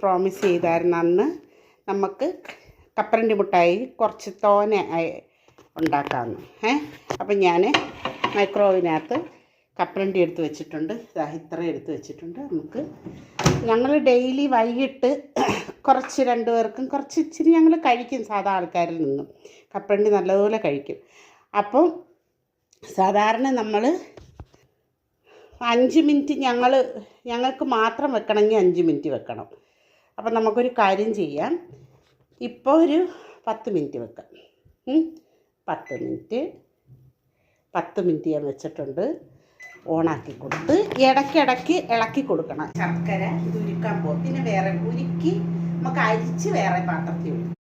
Promise ചെയ്തായിരുന്നു. അന്ന് നമുക്ക് കപ്പരണ്ടി മുട്ടായി കുറച്ച് തോനെ ഉണ്ടാക്കാമെന്ന് ഏ? അപ്പം ഞാൻ മൈക്രോവിനകത്ത് കപ്പരണ്ടി എടുത്ത് വെച്ചിട്ടുണ്ട്. ഇത്ര എടുത്ത് വെച്ചിട്ടുണ്ട്. നമുക്ക് ഞങ്ങൾ ഡെയിലി വൈകിട്ട് കുറച്ച് രണ്ടു പേർക്കും കുറച്ച് ഇച്ചിരി ഞങ്ങൾ കഴിക്കും സാധാ ആൾക്കാരിൽ നിന്നും. കപ്പരണ്ടി നല്ലതുപോലെ കഴിക്കും. അപ്പം സാധാരണ നമ്മൾ അഞ്ച് മിനിറ്റ് ഞങ്ങൾ ഞങ്ങൾക്ക് മാത്രം വെക്കണമെങ്കിൽ അഞ്ച് മിനിറ്റ് വെക്കണം. അപ്പം നമുക്കൊരു കാര്യം ചെയ്യാം. ഇപ്പോൾ ഒരു പത്ത് മിനിറ്റ് വെക്കാം. പത്ത് മിനിറ്റ്. പത്ത് മിനിറ്റ് ഞാൻ വെച്ചിട്ടുണ്ട്. ഓണാക്കി കൊടുത്ത് ഇടയ്ക്കിടയ്ക്ക് ഇളക്കി കൊടുക്കണം. ശർക്കര ഇത് ഉരുക്കാൻ പോകും. പിന്നെ വേറെ ഉരുക്കി നമുക്ക് അരിച്ച് വേറെ പാത്രത്തിൽ ഒഴിക്കും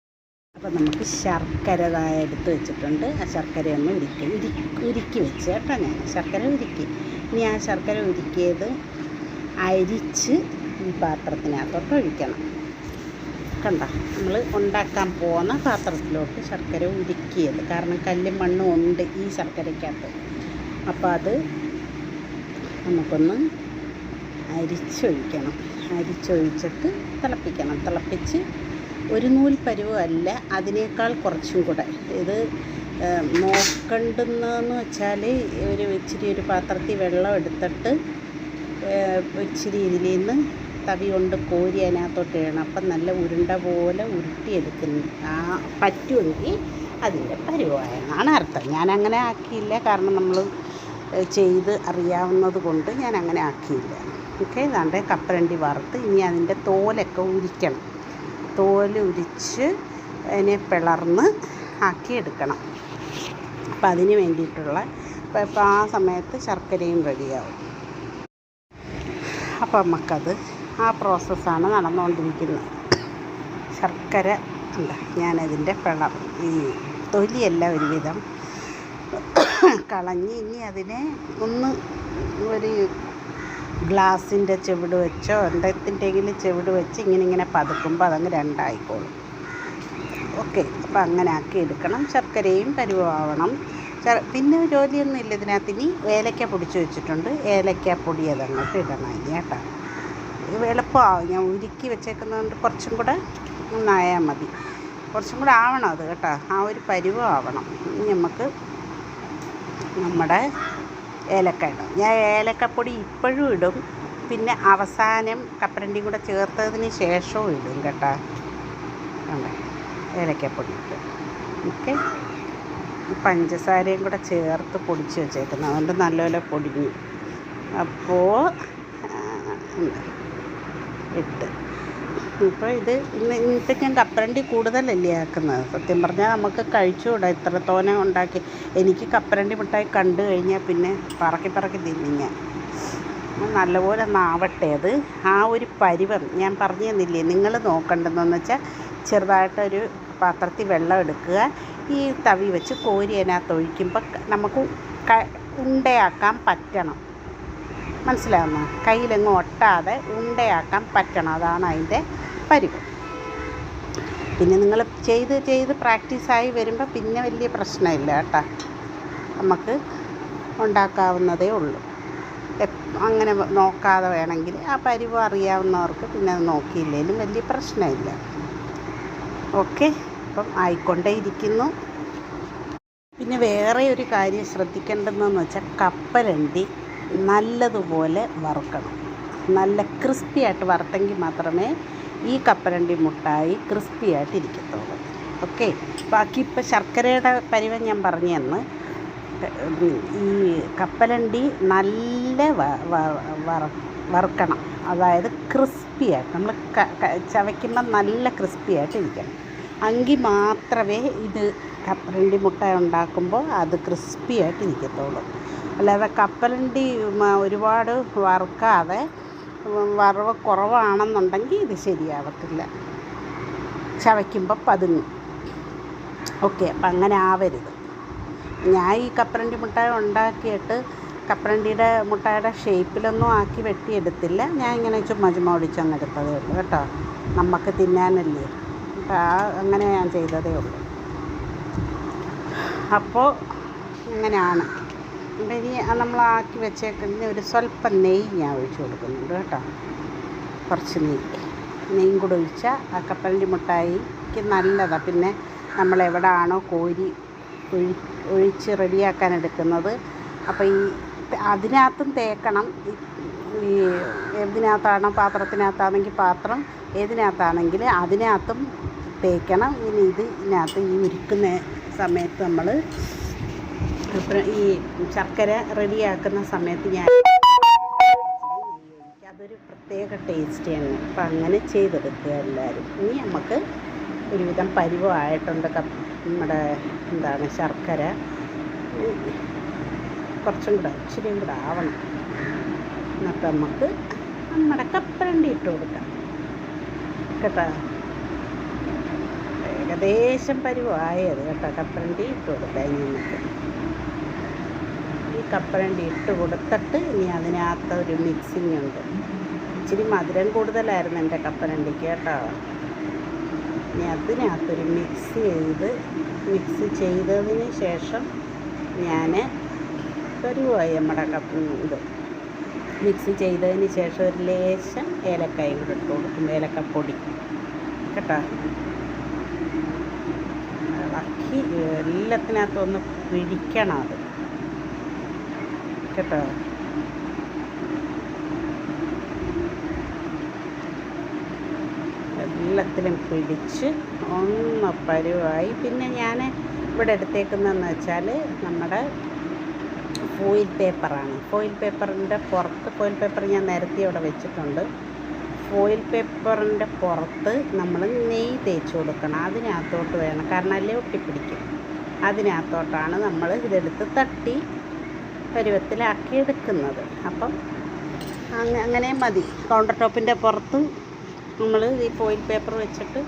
അപ്പം നമുക്ക് ശർക്കര എടുത്ത് വെച്ചിട്ടുണ്ട്. ആ ശർക്കര ഒന്ന് ഉരുക്കി ഉരുക്കി ഉരുക്കി വെച്ച് കേട്ടോ ഞാൻ. ശർക്കര ഉരുക്കി. ഇനി ആ ശർക്കര ഉരുക്കിയത് അരിച്ച് ഈ പാത്രത്തിനകത്തോട്ട് ഒഴിക്കണം. കണ്ട? നമ്മൾ ഉണ്ടാക്കാൻ പോകുന്ന പാത്രത്തിലോട്ട് ശർക്കര ഉരുക്കിയത്. കാരണം കല്ലും മണ്ണും ഉണ്ട് ഈ ശർക്കരയ്ക്കകത്ത്. അപ്പോൾ അത് നമുക്കൊന്ന് അരിച്ചൊഴിക്കണം. അരിച്ചൊഴിച്ചിട്ട് തിളപ്പിക്കണം. തിളപ്പിച്ച് ഒരു നൂൽ പരുവല്ല അതിനേക്കാൾ കുറച്ചും കൂടെ. ഇത് നോക്കണ്ടെന്ന് വെച്ചാൽ ഒരു ഇച്ചിരി ഒരു പാത്രത്തിൽ വെള്ളം എടുത്തിട്ട് ഇച്ചിരി ഇതിൽ നിന്ന് തവി കൊണ്ട് കോരി അതിനകത്തോട്ട് ഇടണം. അപ്പം നല്ല ഉരുണ്ട പോലെ ഉരുട്ടിയെടുക്കുന്നു. ആ പറ്റുമെങ്കിൽ അതിന്റെ പരുവമായെന്നാണ് അർത്ഥം. ഞാൻ അങ്ങനെ ആക്കിയില്ല. കാരണം നമ്മൾ ചെയ്ത് അറിയാവുന്നത് കൊണ്ട് ഞാൻ അങ്ങനെ ആക്കിയില്ല. ഓക്കെ ഇതാണ്ട് കപ്പരണ്ടി വറുത്ത് ഇനി അതിന്റെ തോലൊക്കെ ഉരിക്കണം. തോൽ ഉരിച്ച് അതിനെ പിളർന്ന് ആക്കിയെടുക്കണം. അപ്പം അതിന് വേണ്ടിയിട്ടുള്ള അപ്പോൾ ആ സമയത്ത് ശർക്കരയും റെഡിയാവും. അപ്പം നമുക്കത് ആ പ്രോസസ്സാണ് നടന്നുകൊണ്ടിരിക്കുന്നത്. ശർക്കര ഉണ്ട് ഞാനതിന്റെ പിളർ ഈ തൊലിയല്ല ഒരുവിധം കളഞ്ഞ് ഇനി അതിനെ ഒന്ന് ഒരു ഗ്ലാസിന്റെ ചെവിട് വെച്ചോ എന്തെങ്കിലും ചെവിട് വെച്ച് ഇങ്ങനെ ഇങ്ങനെ പതുക്കുമ്പോൾ അതങ്ങ് രണ്ടായിക്കോളും. ഓക്കെ അപ്പോൾ അങ്ങനെ ആക്കി എടുക്കണം. ശർക്കരയും പരുവാവണം. പിന്നെ ജോലിയൊന്നും ഇല്ല ഇതിനകത്ത്. ഇനി ഏലക്ക പൊടിച്ച് വെച്ചിട്ടുണ്ട്. ഏലക്ക പൊടി അതങ്ങോട്ട് ഇടണം ഇനി കേട്ടോ. ഇത് എളുപ്പമാവും ഞാൻ ഉരുക്കി വെച്ചേക്കുന്നതുകൊണ്ട് കുറച്ചും കൂടെ ഒന്നായാൽ മതി. കുറച്ചും കൂടെ ആവണം അത് കേട്ടോ. ആ ഒരു പരുവം ആവണം. ഇനി നമുക്ക് നമ്മുടെ ഏലക്ക ഇടും. ഞാൻ ഏലക്കപ്പൊടി ഇപ്പോഴും ഇടും. പിന്നെ അവസാനം കപ്പരണ്ടിയും കൂടെ ചേർത്തതിന് ശേഷവും ഇടും കേട്ടോ. കണ്ടേ? ഏലക്കപ്പൊടി ഇട്ട്. ഓക്കെ? പഞ്ചസാരയും കൂടെ ചേർത്ത് പൊടിച്ച് വെച്ചേക്കുന്നത്. അതുകൊണ്ട് നല്ലപോലെ പൊടിഞ്ഞു. അപ്പോൾ ഇട്ട്. അപ്പോൾ ഇത് ഇന്ന് ഇന്നത്തെ ഞാൻ കപ്പരണ്ടി കൂടുതലല്ലേ ആക്കുന്നത്? സത്യം പറഞ്ഞാൽ നമുക്ക് കഴിച്ചുകൂടാ. ഇത്രത്തോനെ ഉണ്ടാക്കി. എനിക്ക് കപ്പരണ്ടി മിഠായി കണ്ടു കഴിഞ്ഞാൽ പിന്നെ പറക്കി പറക്കി തിന്നും ഞാൻ. നല്ലപോലെ നാവട്ടെ. അത് ആ ഒരു പരിവം ഞാൻ പറഞ്ഞു തന്നില്ലേ നിങ്ങൾ നോക്കേണ്ടതെന്ന് വെച്ചാൽ ചെറുതായിട്ടൊരു പാത്രത്തിൽ വെള്ളം എടുക്കുക. ഈ തവി വെച്ച് കോരി അതിനകത്ത് ഒഴിക്കുമ്പോൾ നമുക്ക് ഉണ്ടയാക്കാൻ പറ്റണം. മനസ്സിലാവുന്നോ? കയ്യിലെങ്ങും ഒട്ടാതെ ഉണ്ടയാക്കാൻ പറ്റണം. അതാണ് അതിന്റെ പരിവ് പിന്നെ നിങ്ങൾ ചെയ്ത് ചെയ്ത് പ്രാക്ടീസായി വരുമ്പോൾ പിന്നെ വലിയ പ്രശ്നമില്ല കേട്ടോ. നമുക്ക് ഉണ്ടാക്കാവുന്നതേ ഉള്ളൂ. അങ്ങനെ നോക്കാതെ വേണമെങ്കിൽ ആ പരിവ് അറിയാവുന്നവർക്ക് പിന്നെ നോക്കിയില്ലെങ്കിലും വലിയ പ്രശ്നമില്ല. ഓക്കെ? അപ്പം ആയിക്കൊണ്ടേ ഇരിക്കുന്നു പിന്നെ വേറെ ഒരു കാര്യം ശ്രദ്ധിക്കേണ്ടതെന്ന് വെച്ചാൽ കപ്പലണ്ടി. നല്ലതുപോലെ വറുക്കണം. നല്ല ക്രിസ്പി ആയിട്ട് വറുത്തെങ്കിൽ മാത്രമേ ഈ കപ്പലണ്ടി മുട്ടായി ക്രിസ്പി ആയിട്ട് ഇരിക്കത്തുള്ളൂ. ഓക്കെ? ബാക്കി ഇപ്പോൾ ശർക്കരയുടെ പരിവം ഞാൻ പറഞ്ഞു തന്ന് ഈ കപ്പലണ്ടി നല്ല വറുക്കണം. അതായത് ക്രിസ്പി ആയിട്ട് നമ്മൾ ചവയ്ക്കുമ്പോൾ നല്ല ക്രിസ്പി ആയിട്ട് ഇരിക്കണം. എങ്കിൽ മാത്രമേ ഇത് കപ്പലണ്ടി മുട്ട ഉണ്ടാക്കുമ്പോൾ അത് ക്രിസ്പി ആയിട്ട് ഇരിക്കത്തുള്ളൂ. അല്ലാതെ കപ്പലണ്ടി ഒരുപാട് വറുക്കാതെ വറവ് കുറവാണെന്നുണ്ടെങ്കിൽ ഇത് ശരിയാവത്തില്ല. ചവയ്ക്കുമ്പോൾ പതുങ്ങും. ഓക്കെ അപ്പം അങ്ങനെ ആവരുത്. ഞാൻ ഈ കപ്പലണ്ടി മുട്ടായി ഉണ്ടാക്കിയിട്ട് കപ്പലണ്ടിയുടെ മുട്ടായുടെ ഷേപ്പിലൊന്നും ആക്കി വെട്ടിയെടുത്തില്ല. ഞാൻ ഇങ്ങനെ ചുമ്മാ ചുമ്മാ ഒടിച്ചങ്ങ് എടുത്തതേ ഉള്ളൂ കേട്ടോ. നമുക്ക് തിന്നാനല്ലേ? ആ അങ്ങനെ ഞാൻ ചെയ്തതേ ഉള്ളൂ. അപ്പോൾ അങ്ങനെയാണ് ഇനി നമ്മൾ ആക്കി വെച്ചേക്കുന്ന ഒരു സ്വല്പം നെയ്യ് ഞാൻ ഒഴിച്ചു കൊടുക്കുന്നുണ്ട് കേട്ടോ. കുറച്ച് നെയ്യ്. നെയ്യും കൂടെ ഒഴിച്ചാൽ ആ കപ്പലണ്ടി മുട്ടായിക്ക് നല്ലതാണ് പിന്നെ നമ്മൾ എവിടെയാണോ കോരി ഒഴി ഒഴിച്ച് റെഡിയാക്കാൻ എടുക്കുന്നത്. അപ്പോൾ ഈ അതിനകത്തും തേക്കണം. ഈ- എതിനകത്താണോ പാത്രത്തിനകത്താണെങ്കിൽ പാത്രം ഏതിനകത്താണെങ്കിൽ അതിനകത്തും തേക്കണം. ഇനി ഇത് ഇതിനകത്ത് ഈ ഉരുക്കുന്ന സമയത്ത് നമ്മൾ ഈ ശർക്കര റെഡിയാക്കുന്ന സമയത്ത് ഞാൻ അതൊരു പ്രത്യേക ടേസ്റ്റ് തന്നെ അപ്പം അങ്ങനെ ചെയ്തെടുക്കുക എല്ലാവരും ഇനി നമുക്ക് ഒരുവിധം പരിവമായിട്ടുണ്ട് നമ്മുടെ എന്താണ് ശർക്കര. കുറച്ചും കൂടെ ഇച്ചിരിയും കൂടെ ആവണം. എന്നിട്ട് നമുക്ക് നമ്മുടെ കപ്പരണ്ടി ഇട്ട് കൊടുക്കാം. കേട്ടോ? ഏകദേശം പരിവായത് കേട്ടോ. കപ്പരണ്ടി ഇട്ട് കൊടുക്കാം ഇനി നമുക്ക്. കപ്പലണ്ടി ഇട്ട് കൊടുത്തിട്ട് ഇനി അതിനകത്ത് ഒരു മിക്സിങ് ഉണ്ട്. ഇച്ചിരി മധുരം കൂടുതലായിരുന്നു എന്റെ കപ്പലണ്ടിക്ക് കേട്ടോ. ഇനി അതിനകത്തൊരു മിക്സ് ചെയ്ത് മിക്സ് ചെയ്തതിന് ശേഷം ഞാൻ കരുവായി നമ്മുടെ കപ്പ ഇത് മിക്സ് ചെയ്തതിന് ശേഷം ഒരു ലേശം ഏലക്കായും കൂടെ ഇട്ട് കൊടുക്കും ഏലക്കപ്പൊടി. കേട്ടോ? ഇളക്കി എല്ലാത്തിനകത്തൊന്ന് പിടിക്കണം അത്. കേട്ടോ. എല്ലാത്തിലും പിടിച്ച് ഒന്ന് പരുവായി. പിന്നെ ഞാൻ ഇവിടെ എടുത്തേക്കുന്നതെന്ന് വെച്ചാൽ നമ്മുടെ ഫോയിൽ പേപ്പറാണ് ഫോയിൽ പേപ്പറിന്റെ പുറത്ത് ഫോയിൽ പേപ്പർ ഞാൻ നേരത്തെ അവിടെ വെച്ചിട്ടുണ്ട്. ഫോയിൽ പേപ്പറിന്റെ പുറത്ത് നമ്മൾ നെയ് തേച്ച് കൊടുക്കണം. അതിനകത്തോട്ട് വേണം. കാരണം അല്ലേ ഒട്ടിപ്പിടിക്കും. അതിനകത്തോട്ടാണ് നമ്മൾ ഇതെടുത്ത് തട്ടി പരുവത്തിലാക്കി എടുക്കുന്നത് അപ്പം അങ്ങ- അങ്ങനെ മതി. കൗണ്ടർ ടോപ്പിന്റെ പുറത്ത് നമ്മൾ ഈ ഫോയിൽ പേപ്പർ വെച്ചിട്ട്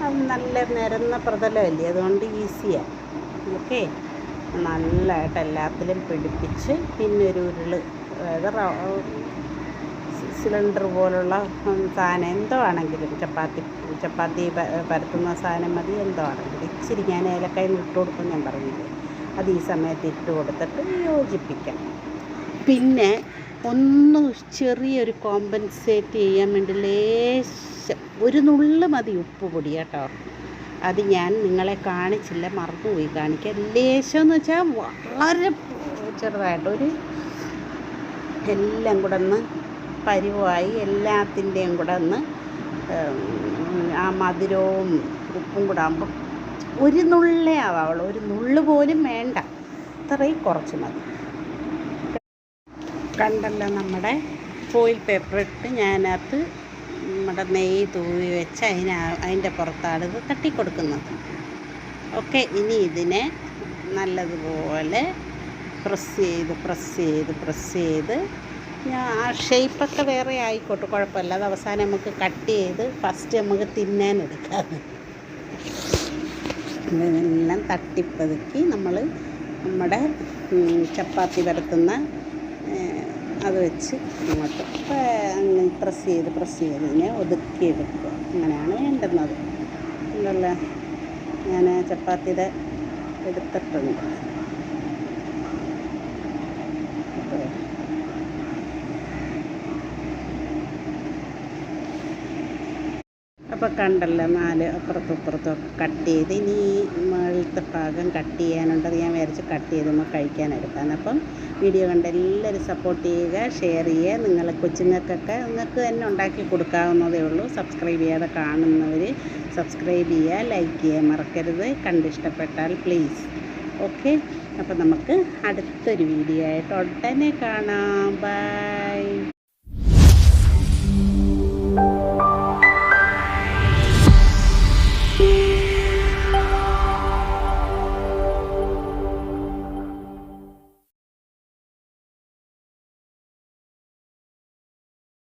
അത് നല്ല നിരന്ന പ്രതലമല്ലേ? അതുകൊണ്ട് ഈസിയാണ് ഓക്കെ? നല്ലതായിട്ട് എല്ലാത്തിലും പിടിപ്പിച്ച് പിന്നെ ഒരു ഉരുൾ അതായത് സിലിണ്ടർ പോലുള്ള സാധനം എന്തോ ആണെങ്കിലും ചപ്പാത്തി ചപ്പാത്തി പരത്തുന്ന സാധനം മതി എന്തോ ആണെങ്കിലും. ഇച്ചിരി ഞാൻ ഏലക്കായ ഇട്ട് കൊടുക്കും ഞാൻ പറഞ്ഞില്ലേ? അത് ഈ സമയത്ത് ഇട്ട് കൊടുത്തിട്ട് യോജിപ്പിക്കാം. പിന്നെ ഒന്ന് ചെറിയൊരു കോമ്പൻസേറ്റ് ചെയ്യാൻ വേണ്ടി ലേശം ഒരു നുള്ള് മതി ഉപ്പ് പൊടി കേട്ടോ. അത് ഞാൻ നിങ്ങളെ കാണിച്ചില്ല മറന്നുപോയി കാണിക്കാൻ. ലേശം എന്ന് വെച്ചാൽ വളരെ ചെറുതായിട്ട് ഒരു എല്ലാം കൂടെ ഒന്ന് പരിവായി എല്ലാത്തിന്റെയും കൂടെ ഒന്ന് ആ മധുരവും ഉപ്പും കൂടെ ആകുമ്പോൾ ഒരു നുള്ളേ ആവാവുള്ളൂ. ഒരു നുള്ളു പോലും വേണ്ട. അത്രയും കുറച്ച് മതി. കണ്ടല്ലോ നമ്മുടെ ഫോയിൽ പേപ്പർ ഇട്ട് ഞാനകത്ത് നമ്മുടെ നെയ്യ് തൂവി വെച്ച് അതിന് അതിന്റെ പുറത്താണ് ഇത് തട്ടിക്കൊടുക്കുന്നത്. ഓക്കെ ഇനി ഇതിനെ നല്ലതുപോലെ പ്രസ് ചെയ്ത് പ്രസ് ചെയ്ത് പ്രസ് ചെയ്ത് ഞാൻ ആ ഷേപ്പൊക്കെ വേറെ ആയിക്കോട്ടെ കുഴപ്പമില്ല. അത് അവസാനം നമുക്ക് കട്ട് ചെയ്ത് ഫസ്റ്റ് നമുക്ക് തിന്നാൻ ഇതെല്ലാം തട്ടിപ്പതുക്കി നമ്മൾ നമ്മുടെ ചപ്പാത്തി പരത്തുന്ന അത് വെച്ച് അങ്ങോട്ട് അങ്ങനെ പ്രസ് ചെയ്ത് പ്രസ് ചെയ്ത് ഇതിനെ ഒതുക്കിയെടുക്കുക. അങ്ങനെയാണ് വേണ്ടുന്നത്. ഉണ്ടല്ലോ ഞാൻ ചപ്പാത്തിയുടെ എടുത്തിട്ടുണ്ട്. അപ്പോൾ അപ്പോൾ കണ്ടല്ലോ നാല് അപ്പുറത്തും ഇപ്പുറത്തും കട്ട് ചെയ്ത്. ഇനി ഈ മുകളിലത്തെ ഭാഗം കട്ട് ചെയ്യാനുണ്ടത് ഞാൻ വിചാരിച്ച് കട്ട് ചെയ്ത് നമ്മൾ കഴിക്കാൻ എടുക്കാൻ അപ്പം വീഡിയോ കണ്ട് എല്ലാവരും സപ്പോർട്ട് ചെയ്യുക ഷെയർ ചെയ്യുക. നിങ്ങളെ കൊച്ചുങ്ങൾക്കൊക്കെ നിങ്ങൾക്ക് തന്നെ ഉണ്ടാക്കി കൊടുക്കാവുന്നതേ ഉള്ളൂ. സബ്സ്ക്രൈബ് ചെയ്യാതെ കാണുന്നവർ സബ്സ്ക്രൈബ് ചെയ്യുക ലൈക്ക് ചെയ്യുക മറക്കരുത്. കണ്ടിഷ്ടപ്പെട്ടാൽ പ്ലീസ് ഓക്കെ അപ്പം നമുക്ക് അടുത്തൊരു വീഡിയോ ആയിട്ട് ഉടനെ കാണാം. ബൈ